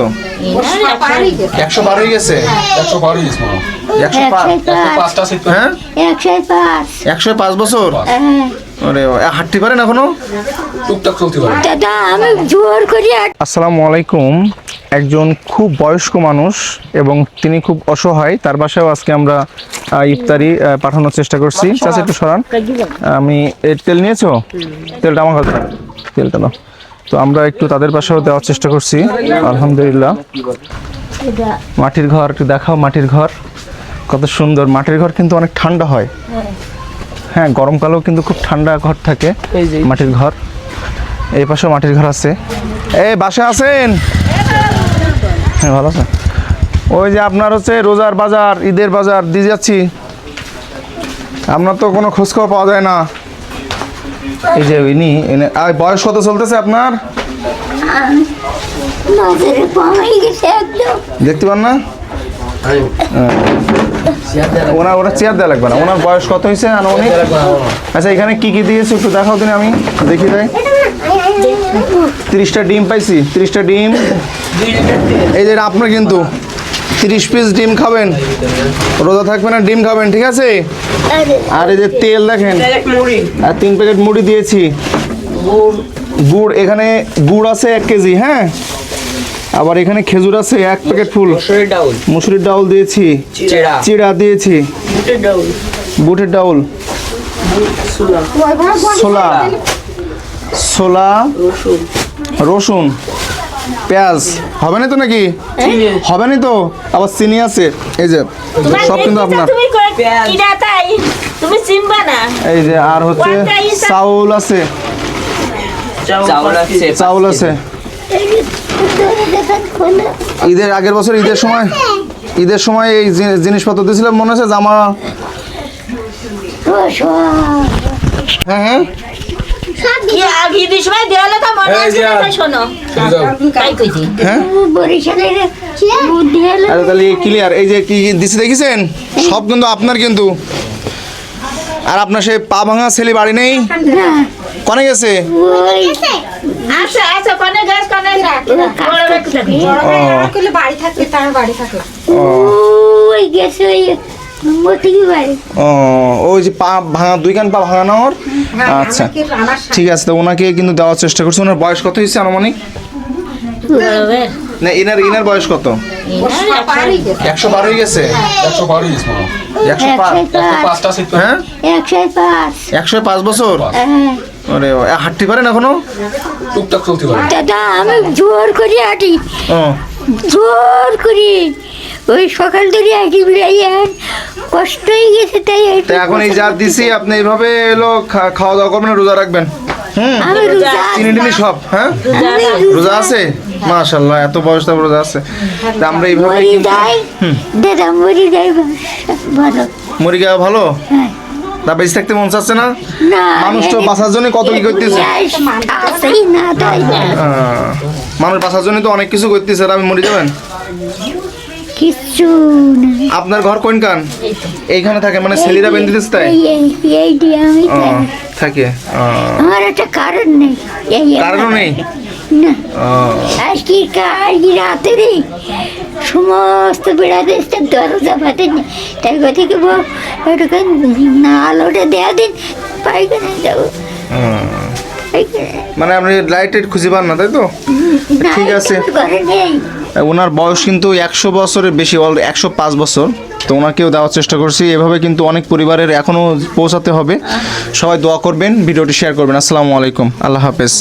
তো? একশো বারো হয়ে গেছে? একশো বারো হ্যাঁ একশো পাঁচ। একশো পাঁচ বছর? হ্যাঁ। হাঁটতে পারেন এখনও? টুকটাক চলতে পারে। দাদা আমি জোর করি আসসালামু আলাইকুম। একজন খুব বয়স্ক মানুষ এবং তিনি খুব অসহায়। তার বাসায়ও আজকে আমরা ইফতারি পাঠানোর চেষ্টা করছি। চাচা একটু সরান। আমি এর তেল নিয়েছো? তেলটা আমার। তেলটা দাও তো আমরা একটু তাদের বাসাও দেওয়ার চেষ্টা করছি। আলহামদুলিল্লাহ। মাটির ঘর একটু দেখাও মাটির ঘর। কত সুন্দর। মাটির ঘর কিন্তু অনেক ঠান্ডা হয়। হ্যাঁ গরমকালেও কিন্তু খুব ঠান্ডা ঘর থাকে মাটির ঘর। এই পাশেও মাটির ঘর আছে। এই বাসা আছেন? হ্যাঁ ভালো আছে ওই যে আপনার হচ্ছে রোজার বাজার ঈদের বাজার দিয়ে যাচ্ছি। আপনার তো কোনো খোঁজখবর পাওয়া যায় না। এই যে ইনি আর বয়স কত চলতেছে আপনার? দেখতে পান না? হ্যাঁ। ওনার ওনার চেয়ার দেওয়া লাগবে না। ওনার বয়স কত হয়েছে আনুমানিক আচ্ছা এখানে কি কি দিয়েছে একটু দেখাও দিন আমি, দেখি তাই। তিরিশটা ডিম পাইছি, তিরিশটা ডিম। এই যে আপনার কিন্তু। তিরিশ পিস ডিম খাবেন? রোজা থাকবে না ডিম খাবেন ঠিক আছে? আর। এই যে তেল দেখেন আর তিন প্যাকেট মুড়ি দিয়েছি। গুড়। এখানে গুড় আছে এক কেজি হ্যাঁ? আবার এখানে খেজুর আছে এক প্যাকেট ফুল। মুসুরির ডাউল। দিয়েছি। চিড়া। চিড়া দিয়েছি। বুটের ডাউল। ছোলা ছোলা রসুন। রসুন। পেঁয়াজ। হবে না তো নাকি? হবে না তো? আবার চিনি আছে। এই যে সব কিন্তু আপনার। এই যে আর হচ্ছে চাউল আছে। চাউল আছে ঈদের আগের বছর ঈদের সময় ঈদের সময় এই জিনিসপত্র দিয়েছিলাম মনে আছে? জামা। হ্যাঁ হ্যাঁ। ক্লিয়ার এই যে কি? দিছি দেখেছেন? সব কিন্তু আপনার কিন্তু। আর আপনার সেই পা ভাঙা ছেলে বাড়ি নেই। কনে গেছে? আচ্ছা আচ্ছা বড় থাকি তার বাড়ি ওই ও ওই যে পা ভাঙা দুই কান পা ভাঙা না ওর? আচ্ছা ঠিক আছে তো ওনাকে কিন্তু দেওয়ার চেষ্টা করছি। ওনার বয়স কত হয়েছে আনুমানিক? না ইনার ইনার বয়স কত? একশো বারো হয়ে গেছে? একশো বারো একশো পাঁচ সিট হ্যাঁ? একশো একশো পাঁচ বছর। আরে হাঁটতে পারেন এখনও? টুকটাক চলতে পারে। দাদা আমি জোর করি হাঁটি। ও। জোর করি। ওই সকাল ধরে হাঁটি বেড়াই আর কষ্ট হয়ে গেছে তাই তো এখন এই যা দিছি আপনি এইভাবে এলো খাওয়া দাওয়া করবেন রোজা রাখবেন? হুম। চিনি টিনি সব হ্যাঁ? রোজা আছে। এত বয়স তারপর রোজা আছে। তা আমরা এইভাবে মরি দাদা মরি যাই ভালো। মরি গেওয়া ভালো? হ্যাঁ। তা বেঁচে থাকতে মন চাচ্ছে না? না মানুষ তো বাঁচার জন্য কত কি করতেছে? মানুষ বাঁচার জন্য তো অনেক কিছু করতেছে আর আমি মরে যাবেন কিচ্ছু আপনার ঘর কোন কান? এইখানে থাকে মানে ছেলেরা বেঁধে দিচ্ছে তাই? এই দিয়ে আমি থাকে। আমার একটা কারণ নেই। কারণও নেই? না। আজকে আজকে রাতেরে সমস্ত বেড়াতে এসে দরজা পাতে তাই কথা কি ওটাকে না আলোটা দেওয়া দিন পাইখানায় যাব। মানে আপনি লাইট খুঁজে পান না তাই তো? ঠিক আছে। ওনার বয়স কিন্তু একশো বছরের বেশি অল একশো পাঁচ বছর। তো ওনাকেও দেওয়ার চেষ্টা করছি। এভাবে কিন্তু অনেক পরিবারের এখনও পৌঁছাতে হবে। সবাই দোয়া করবেন, ভিডিওটি শেয়ার করবেন। আসসালামু আলাইকুম। আল্লাহ হাফেজ।